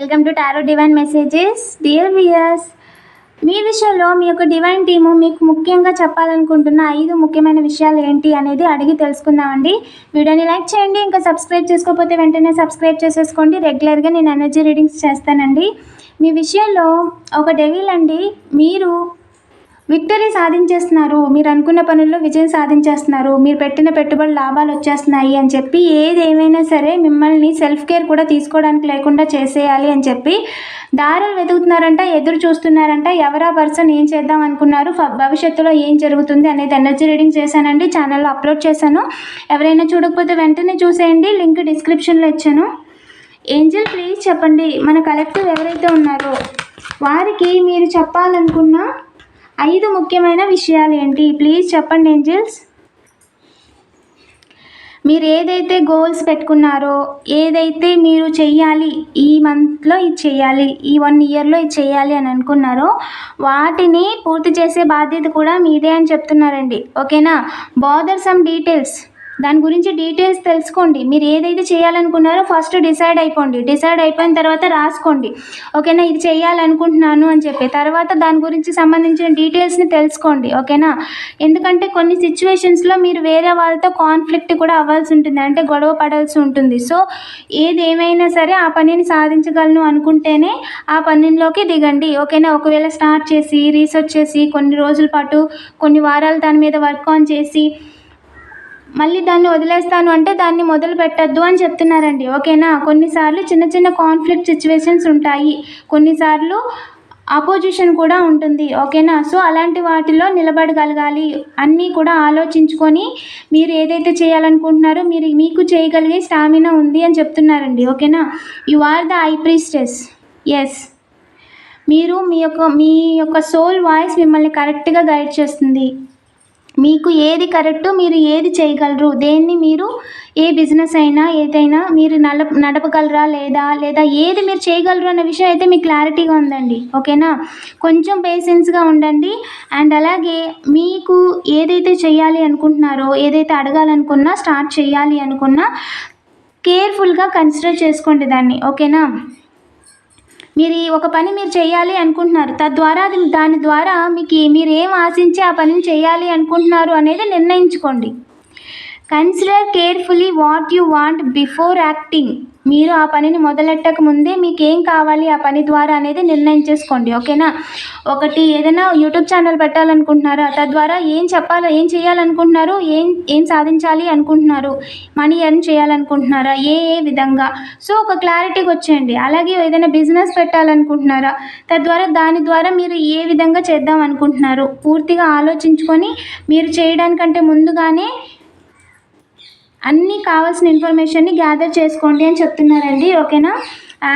Welcome to tarot divine messages dear viewers మీ విషయంలో మీ యొక్క డివైన్ టీము మీకు ముఖ్యంగా చెప్పాలనుకుంటున్న ఐదు ముఖ్యమైన విషయాలు ఏంటి అనేది అడిగి తెలుసుకుందామండి. వీడియోని లైక్ చేయండి ఇంకా సబ్స్క్రైబ్ చేసుకోకపోతే వెంటనే సబ్స్క్రైబ్ చేసేసుకోండి. రెగ్యులర్గా నేను ఎనర్జీ రీడింగ్స్ చేస్తానండి. మీ విషయంలో ఒక డెవిల్ అండి. మీరు విక్టరీ సాధించేస్తున్నారు. మీరు అనుకున్న పనుల్లో విజయం సాధించేస్తున్నారు. మీరు పెట్టిన పెట్టుబడి లాభాలు వచ్చేస్తున్నాయి అని చెప్పి ఏది ఏమైనా సరే మిమ్మల్ని సెల్ఫ్ కేర్ కూడా తీసుకోవడానికి లేకుండా చేసేయాలి అని చెప్పి దారులు వెతుకుతున్నారంట ఎదురు చూస్తున్నారంట. ఎవరా పర్సన్ ఏం చేద్దాం అనుకున్నారు? భవిష్యత్తులో ఏం జరుగుతుంది అనేది ఎనర్జీ రీడింగ్ చేశానండి. ఛానల్లో అప్లోడ్ చేశాను. ఎవరైనా చూడకపోతే వెంటనే చూసేయండి. లింక్ డిస్క్రిప్షన్లో ఇచ్చాను. ఏంజల్ ప్లీజ్ చెప్పండి. మన కలెక్టివ్ ఎవరైతే ఉన్నారో వారికి మీరు చెప్పాలనుకున్న ఐదు ముఖ్యమైన విషయాలు ఏంటి? ప్లీజ్ చెప్పండి ఏంజల్స్. మీరు ఏదైతే గోల్స్ పెట్టుకున్నారో ఏదైతే మీరు చెయ్యాలి ఈ మంత్లో ఇది చేయాలి ఈ వన్ ఇయర్లో ఇది చేయాలి అని అనుకున్నారో వాటిని పూర్తి చేసే బాధ్యత కూడా మీదే అని చెప్తున్నారండి. ఓకేనా? బాదర్ సమ్ డీటెయిల్స్ దాని గురించి డీటెయిల్స్ తెలుసుకోండి. మీరు ఏదైతే చేయాలనుకున్నారో ఫస్ట్ డిసైడ్ అయిపోండి. డిసైడ్ అయిపోయిన తర్వాత రాసుకోండి. ఓకేనా? ఇది చేయాలనుకుంటున్నాను అని చెప్పి. తర్వాత దాని గురించి సంబంధించిన డీటెయిల్స్ని తెలుసుకోండి. ఓకేనా? ఎందుకంటే కొన్ని సిచ్యువేషన్స్లో మీరు వేరే వాళ్ళతో కాన్ఫ్లిక్ట్ కూడా అవ్వాల్సి ఉంటుంది. అంటే గొడవ పడాల్సి ఉంటుంది. సో ఏది ఏమైనా సరే ఆ పనిని సాధించగలను అనుకుంటేనే ఆ పనిలోకి దిగండి. ఓకేనా? ఒకవేళ స్టార్ట్ చేసి రీసెర్చ్ చేసి కొన్ని రోజుల పాటు కొన్ని వారాలు దాని మీద వర్క్ ఆన్ చేసి మళ్ళీ దాన్ని వదిలేస్తాను అంటే దాన్ని మొదలు పెట్టద్దు అని చెప్తున్నారండి ఓకేనా? కొన్నిసార్లు చిన్న చిన్న కాన్ఫ్లిక్ట్ సిచ్యువేషన్స్ ఉంటాయి. కొన్నిసార్లు అపోజిషన్ కూడా ఉంటుంది ఓకేనా? సో అలాంటి వాటిలో నిలబడగలగాలి. అన్నీ కూడా ఆలోచించుకొని మీరు ఏదైతే చేయాలనుకుంటున్నారో మీరు మీకు చేయగలిగే స్టామినా ఉంది అని చెప్తున్నారండి ఓకేనా? You are the high priestess yes మీరు మీ యొక్క మీ యొక్క సోల్ వాయిస్ మిమ్మల్ని కరెక్ట్గా గైడ్ చేస్తుంది. మీకు ఏది కరెక్ట్ మీరు ఏది చేయగలరు? దేన్ని మీరు ఏ బిజినెస్ అయినా ఏదైనా మీరు నడ నడపగలరా లేదా లేదా ఏది మీరు చేయగలరు అనే విషయం అయితే మీకు క్లారిటీగా ఉందండి. ఓకేనా? కొంచెం పేషెన్స్గా ఉండండి. అండ్ అలాగే మీకు ఏదైతే చేయాలి అనుకుంటున్నారో ఏదైతే అడగాలనుకున్నా స్టార్ట్ చేయాలి అనుకున్నా కేర్ఫుల్గా కన్సిడర్ చేసుకోండి దాన్ని. ఓకేనా? మీరు ఒక పని మీరు చేయాలి అనుకుంటున్నారు. తద్వారా అది దాని ద్వారా మీకు మీరు ఏం ఆశించి ఆ పనిని చేయాలి అనుకుంటున్నారు అనేది నిర్ణయించుకోండి. Consider carefully what you want before acting మీరు ఆ పనిని మొదలెట్టక ముందే మీకు ఏం కావాలి ఆ పని ద్వారా అనేది నిర్ణయం చేసుకోండి ఓకేనా? ఒకటి ఏదైనా యూట్యూబ్ ఛానల్ పెట్టాలనుకుంటున్నారా? తద్వారా ఏం చెప్పాలో ఏం చేయాలనుకుంటున్నారు ఏం ఏం సాధించాలి అనుకుంటున్నారు మనీ ఎర్న్ చేయాలనుకుంటున్నారా ఏ ఏ విధంగా? సో ఒక క్లారిటీకి వచ్చేయండి. అలాగే ఏదైనా బిజినెస్ పెట్టాలనుకుంటున్నారా? తద్వారా దాని ద్వారా మీరు ఏ విధంగా చేద్దాం అనుకుంటున్నారు? పూర్తిగా ఆలోచించుకొని మీరు చేయడానికంటే ముందుగానే అన్నీ కావాల్సిన ఇన్ఫర్మేషన్ని గ్యాదర్ చేసుకోండి అని చెప్తున్నారండి ఓకేనా?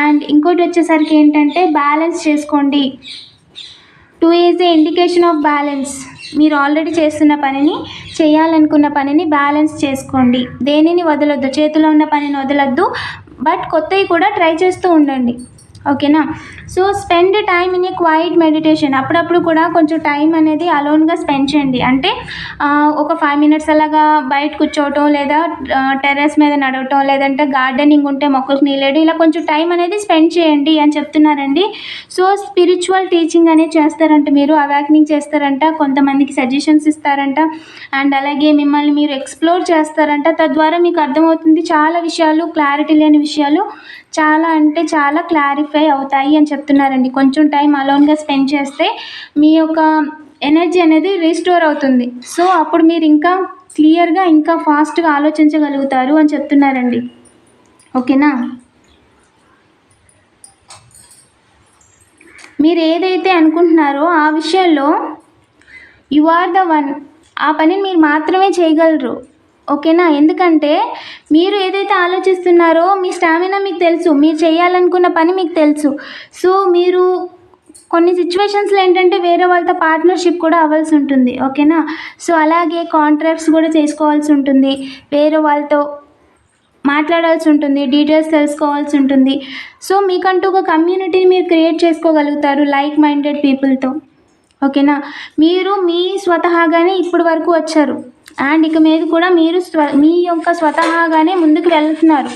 అండ్ ఇంకోటి వచ్చేసరికి ఏంటంటే బ్యాలెన్స్ చేసుకోండి. Two is the indication of balance మీరు ఆల్రెడీ చేస్తున్న పనిని చేయాలనుకున్న పనిని బ్యాలెన్స్ చేసుకోండి. దేనిని వదలొద్దు? చేతిలో ఉన్న పనిని వదలొద్దు బట్ కొత్తవి కూడా ట్రై చేస్తూ ఉండండి. ఓకేనా? So spend time in a quiet meditation అప్పుడప్పుడు కూడా కొంచెం టైం అనేది అలోన్గా స్పెండ్ చేయండి. అంటే ఒక ఫైవ్ మినిట్స్ అలాగా బయట కూర్చోవటం లేదా టెర్రస్ మీద నడవటం లేదంటే గార్డెనింగ్ ఉంటే మొక్కలకు నీళ్ళేయడం ఇలా కొంచెం టైం అనేది స్పెండ్ చేయండి అని చెప్తున్నారండి. సో స్పిరిచువల్ టీచింగ్ అనేది చేస్తారంట మీరు అవాక్నింగ్ చేస్తారంట కొంతమందికి సజెషన్స్ ఇస్తారంట అండ్ అలాగే మిమ్మల్ని మీరు ఎక్స్ప్లోర్ చేస్తారంట. తద్వారా మీకు అర్థమవుతుంది చాలా విషయాలు క్లారిటీ లేని విషయాలు చాలా అంటే చాలా క్లారిఫై అవుతాయి అని చెప్తున్నారండి. కొంచెం టైం అలోన్గా స్పెండ్ చేస్తే మీ యొక్క ఎనర్జీ అనేది రీస్టోర్ అవుతుంది. సో అప్పుడు మీరు ఇంకా క్లియర్గా ఇంకా ఫాస్ట్గా ఆలోచించగలుగుతారు అని చెప్తున్నారండి. ఓకేనా మీరు ఏదైతే అనుకుంటున్నారో ఆ విషయంలో యు ఆర్ ద వన్ ఆ పనిని మీరు మాత్రమే చేయగలరు. ఓకేనా? ఎందుకంటే మీరు ఏదైతే ఆలోచిస్తున్నారో మీ స్టామినా మీకు తెలుసు మీరు చేయాలనుకున్న పని మీకు తెలుసు. సో మీరు కొన్ని సిచ్యువేషన్స్లో ఏంటంటే వేరే వాళ్ళతో పార్ట్నర్షిప్ కూడా అవ్వాల్సి ఉంటుంది ఓకేనా? సో అలాగే కాంట్రాక్ట్స్ కూడా చేసుకోవాల్సి ఉంటుంది వేరే వాళ్ళతో మాట్లాడాల్సి ఉంటుంది డీటెయిల్స్ తెలుసుకోవాల్సి ఉంటుంది. సో మీకంటూ ఒక కమ్యూనిటీని మీరు క్రియేట్ చేసుకోగలుగుతారు లైక్ మైండెడ్ పీపుల్తో ఓకేనా? మీరు మీ స్వతహాగానే ఇప్పటి వరకు వచ్చారు. అండ్ ఇక మీద కూడా మీరు స్వ మీ యొక్క స్వతహాగానే ముందుకు వెళ్తున్నారు.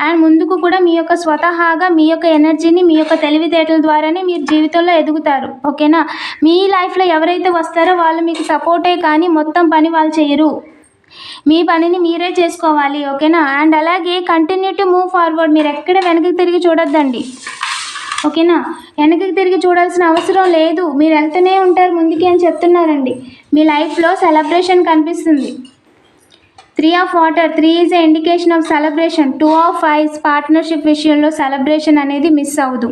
అండ్ ముందుకు కూడా మీ యొక్క స్వతహాగా మీ యొక్క ఎనర్జీని మీ యొక్క తెలివితేటల ద్వారానే మీరు జీవితంలో ఎదుగుతారు. ఓకేనా? మీ లైఫ్లో ఎవరైతే వస్తారో వాళ్ళు మీకు సపోర్టే కానీ మొత్తం పని వాళ్ళు చేయరు. మీ పనిని మీరే చేసుకోవాలి. ఓకేనా? అండ్ అలాగే కంటిన్యూ టు మూవ్ ఫార్వర్డ్ మీరు ఎక్కడ వెనక్కి తిరిగి చూడొద్దండి. ఓకేనా? వెనక్కి తిరిగి చూడాల్సిన అవసరం లేదు. మీరు వెళ్తూనే ఉంటారు ముందుకి అని చెప్తున్నారండి. మీ లైఫ్లో సెలబ్రేషన్ కనిపిస్తుంది. Three of water three is a indication of celebration. Two of fives partnership విషయంలో సెలబ్రేషన్ అనేది మిస్ అవ్వదు.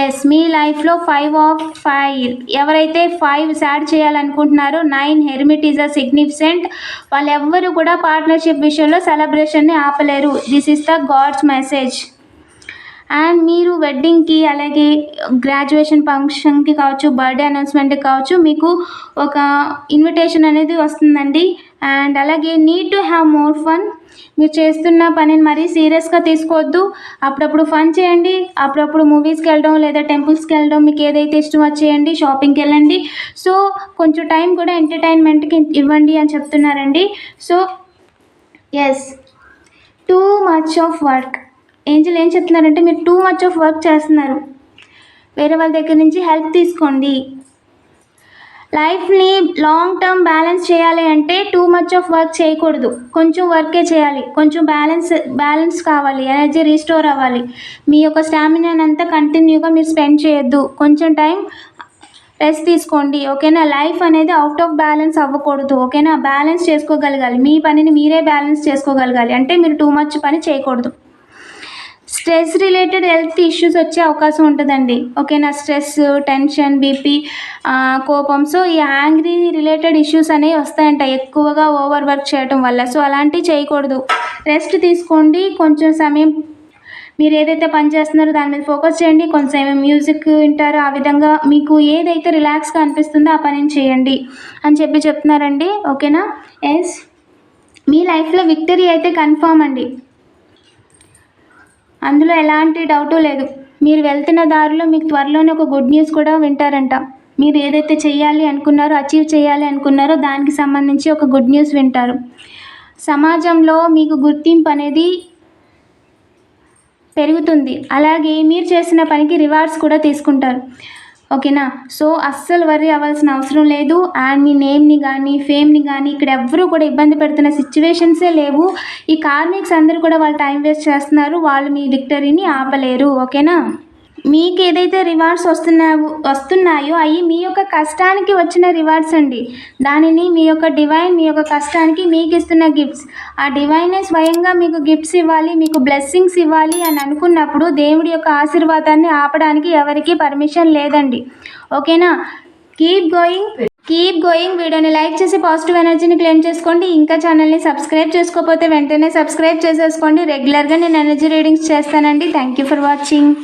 ఎస్ మీ లైఫ్లో ఫైవ్ ఆఫ్ ఫైవ్ ఎవరైతే ఫైవ్ యాడ్ చేయాలనుకుంటున్నారో nine hermit is a significant. వాళ్ళు ఎవ్వరు కూడా పార్ట్నర్షిప్ విషయంలో సెలబ్రేషన్ని ఆపలేరు. This is the God's message and మీరు వెడ్డింగ్కి అలాగే గ్రాడ్యుయేషన్ ఫంక్షన్కి కావచ్చు బర్త్డే అనౌన్స్మెంట్కి కావచ్చు మీకు ఒక ఇన్విటేషన్ అనేది వస్తుందండి. అండ్ అలాగే need to have more fun మీరు చేస్తున్న పనిని మరీ సీరియస్గా తీసుకోవద్దు. అప్పుడప్పుడు ఫన్ చేయండి. అప్పుడప్పుడు మూవీస్కి వెళ్ళడం లేదా టెంపుల్స్కి వెళ్ళడం మీకు ఏదైతే ఇష్టం వచ్చేయండి షాపింగ్కి వెళ్ళండి. సో కొంచెం టైం కూడా ఎంటర్టైన్మెంట్కి ఇవ్వండి అని చెప్తున్నారండి. So yes too much of work angel ఏం చెప్తున్నారంటే మీరు టూ మచ్ ఆఫ్ వర్క్ చేస్తున్నారు. వేరే వాళ్ళ దగ్గర నుంచి హెల్ప్ తీసుకోండి. లైఫ్ని లాంగ్ టర్మ్ బ్యాలెన్స్ చేయాలి అంటే టూ మచ్ ఆఫ్ వర్క్ చేయకూడదు. కొంచెం వర్కే చేయాలి. కొంచెం బ్యాలెన్స్ బ్యాలెన్స్ కావాలి. ఎనర్జీ రీస్టోర్ అవ్వాలి. మీ యొక్క స్టామినానంతా కంటిన్యూగా మీరు స్పెండ్ చేయొద్దు. కొంచెం టైం రెస్ట్ తీసుకోండి. ఓకేనా? లైఫ్ అనేది అవుట్ ఆఫ్ బ్యాలెన్స్ అవ్వకూడదు. ఓకేనా? బ్యాలెన్స్ చేసుకోగలగాలి. మీ పనిని మీరే బ్యాలెన్స్ చేసుకోగలగాలి. అంటే మీరు టూ మచ్ పని చేయకూడదు. స్ట్రెస్ రిలేటెడ్ హెల్త్ ఇష్యూస్ వచ్చే అవకాశం ఉంటుందండి. ఓకేనా? స్ట్రెస్ టెన్షన్ బీపీ కోపం. సో ఈ యాంగ్రీ రిలేటెడ్ ఇష్యూస్ అనేవి వస్తాయంట. ఎక్కువగా ఓవర్ వర్క్ చేయటం వల్ల. సో అలాంటివి చేయకూడదు. రెస్ట్ తీసుకోండి. కొంచెం సమయం మీరు ఏదైతే పని చేస్తున్నారో దాని మీద ఫోకస్ చేయండి. కొంచెం మ్యూజిక్ వింటారో. ఆ విధంగా మీకు ఏదైతే రిలాక్స్గా అనిపిస్తుందో ఆ పనిని చేయండి అని చెప్పి చెప్తున్నారండి. ఓకేనా? ఎస్. మీ లైఫ్లో విక్టరీ అయితే కన్ఫామ్ అండి. అందులో ఎలాంటి డౌటు లేదు. మీరు వెళ్తున్న దారిలో మీకు త్వరలోనే ఒక గుడ్ న్యూస్ కూడా వింటారంట. మీరు ఏదైతే చేయాలి అనుకున్నారో అచీవ్ చేయాలి అనుకున్నారో దానికి సంబంధించి ఒక గుడ్ న్యూస్ వింటారు. సమాజంలో మీకు గుర్తింపు అనేది పెరుగుతుంది. అలాగే మీరు చేసిన పనికి రివార్డ్స్ కూడా తీసుకుంటారు. ఓకేనా? సో అస్సలు వర్రీ అవ్వాల్సిన అవసరం లేదు. అండ్ మీ నేమ్ని కానీ ఫేమ్ని కానీ ఇక్కడ ఎవ్వరూ కూడా ఇబ్బంది పెడుతున్న సిచ్యువేషన్సే లేవు. ఈ కార్మిక్స్ అందరూ కూడా వాళ్ళు టైం వేస్ట్ చేస్తున్నారు. వాళ్ళు మీ విక్టరీని ఆపలేరు. ఓకేనా? మీకు ఏదైతే రివార్డ్స్ వస్తున్నాయో వస్తున్నాయో అవి మీ యొక్క కష్టానికి వచ్చిన రివార్డ్స్ అండి. దానిని మీ యొక్క డివైన్ మీ యొక్క కష్టానికి మీకు ఇస్తున్న గిఫ్ట్స్. ఆ డివైనే స్వయంగా మీకు గిఫ్ట్స్ ఇవ్వాలి మీకు బ్లెస్సింగ్స్ ఇవ్వాలి అని అనుకున్నప్పుడు దేవుడి యొక్క ఆశీర్వాదాన్ని ఆపడానికి ఎవరికీ పర్మిషన్ లేదండి. ఓకేనా? కీప్ గోయింగ్ కీప్ గోయింగ్ వీడియోని లైక్ చేసి పాజిటివ్ ఎనర్జీని క్లెయిమ్ చేసుకోండి. ఇంకా ఛానల్ని సబ్స్క్రైబ్ చేసుకోకపోతే వెంటనే సబ్స్క్రైబ్ చేసేసుకోండి. రెగ్యులర్గా నేను ఎనర్జీ రీడింగ్స్ చేస్తానండి. Thank you for watching